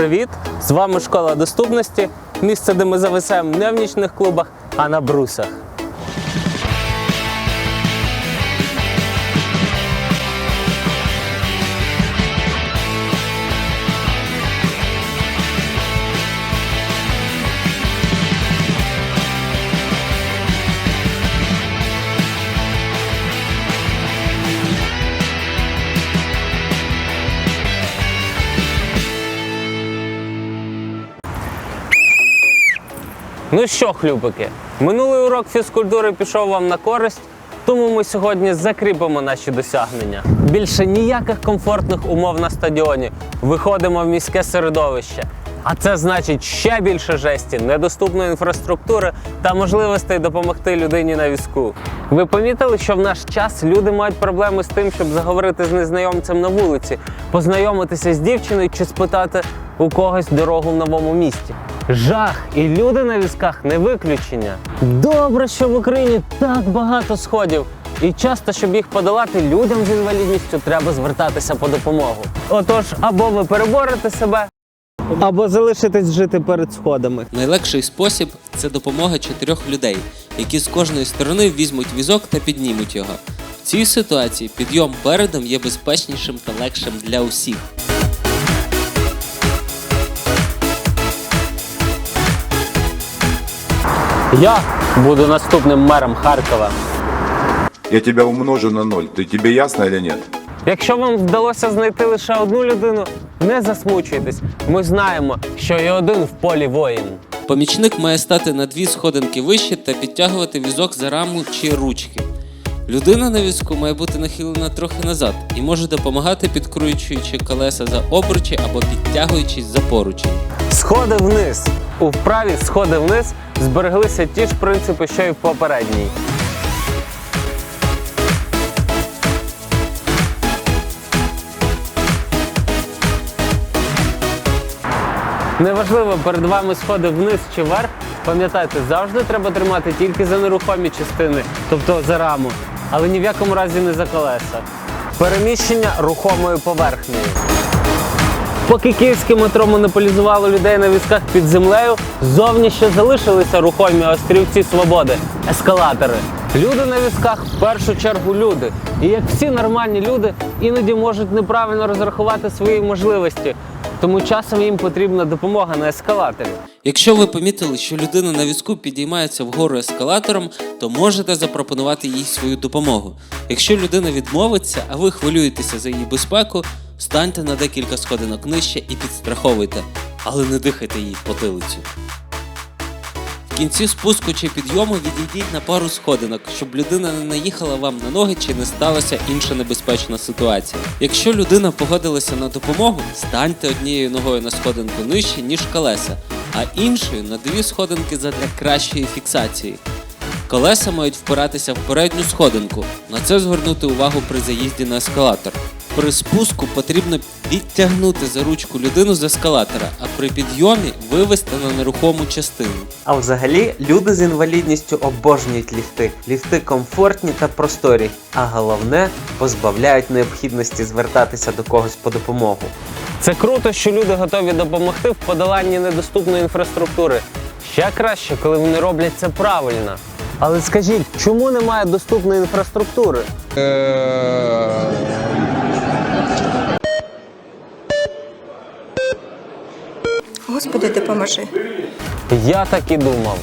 привіт! З вами школа доступності. Місце, де ми зависаємо не в нічних клубах, а на брусах. Ну що, хлюпики, минулий урок фізкультури пішов вам на користь, тому ми сьогодні закріпимо наші досягнення. Більше ніяких комфортних умов на стадіоні. Виходимо в міське середовище. А це значить ще більше жесті, недоступної інфраструктури та можливостей допомогти людині на візку. Ви помітили, що в наш час люди мають проблеми з тим, щоб заговорити з незнайомцем на вулиці, познайомитися з дівчиною чи спитати у когось дорогу в новому місті. Жах, і люди на візках не виключення. Добре, що в Україні так багато сходів. І часто, щоб їх подолати, людям з інвалідністю треба звертатися по допомогу. Отож, або ви переборете себе, або залишитесь жити перед сходами. Найлегший спосіб це допомога чотирьох людей, які з кожної сторони візьмуть візок та піднімуть його. В цій ситуації підйом передом є безпечнішим та легшим для усіх. Я буду наступним мером Харкова. Я тебя умножу на ноль. Ты тебе ясно или нет? Якщо вам вдалося знайти лише одну людину, не засмучуйтесь. Ми знаємо, що і один в полі воїн. Помічник має стати на дві сходинки вище та підтягувати візок за раму чи ручки. Людина на візку має бути нахилена трохи назад і може допомагати, підкручуючи колеса за обручі або підтягуючись за поручень. Сходи вниз. У вправі сходи вниз збереглися ті ж принципи, що й в попередній. Неважливо, перед вами сходи вниз чи вверх. Пам'ятайте, завжди треба тримати тільки за нерухомі частини, тобто за раму, але ні в якому разі не за колеса. Переміщення рухомою поверхнею. Поки київське метро монополізувало людей на візках під землею, зовні ще залишилися рухомі острівці свободи ескалатори. Люди на візках в першу чергу люди. І як всі нормальні люди, іноді можуть неправильно розрахувати свої можливості. Тому часом їм потрібна допомога на ескалаторі. Якщо ви помітили, що людина на візку підіймається вгору ескалатором, то можете запропонувати їй свою допомогу. Якщо людина відмовиться, а ви хвилюєтеся за її безпеку, станьте на декілька сходинок нижче і підстраховуйте, але не дихайте їй потилицю. В кінці спуску чи підйому відійдіть на пару сходинок, щоб людина не наїхала вам на ноги чи не сталася інша небезпечна ситуація. Якщо людина погодилася на допомогу, станьте однією ногою на сходинку нижче, ніж колеса, а іншою на дві сходинки задля кращої фіксації. Колеса мають впиратися в передню сходинку. На це звернути увагу при заїзді на ескалатор. При спуску потрібно відтягнути за ручку людину з ескалатора, а при підйомі вивести на нерухому частину. А взагалі люди з інвалідністю обожнюють ліфти. Ліфти комфортні та просторі, а головне позбавляють необхідності звертатися до когось по допомогу. Це круто, що люди готові допомогти в подоланні недоступної інфраструктури. Ще краще, коли вони роблять це правильно. Але скажіть, чому немає доступної інфраструктури? Господи, допоможи. Я так і думав.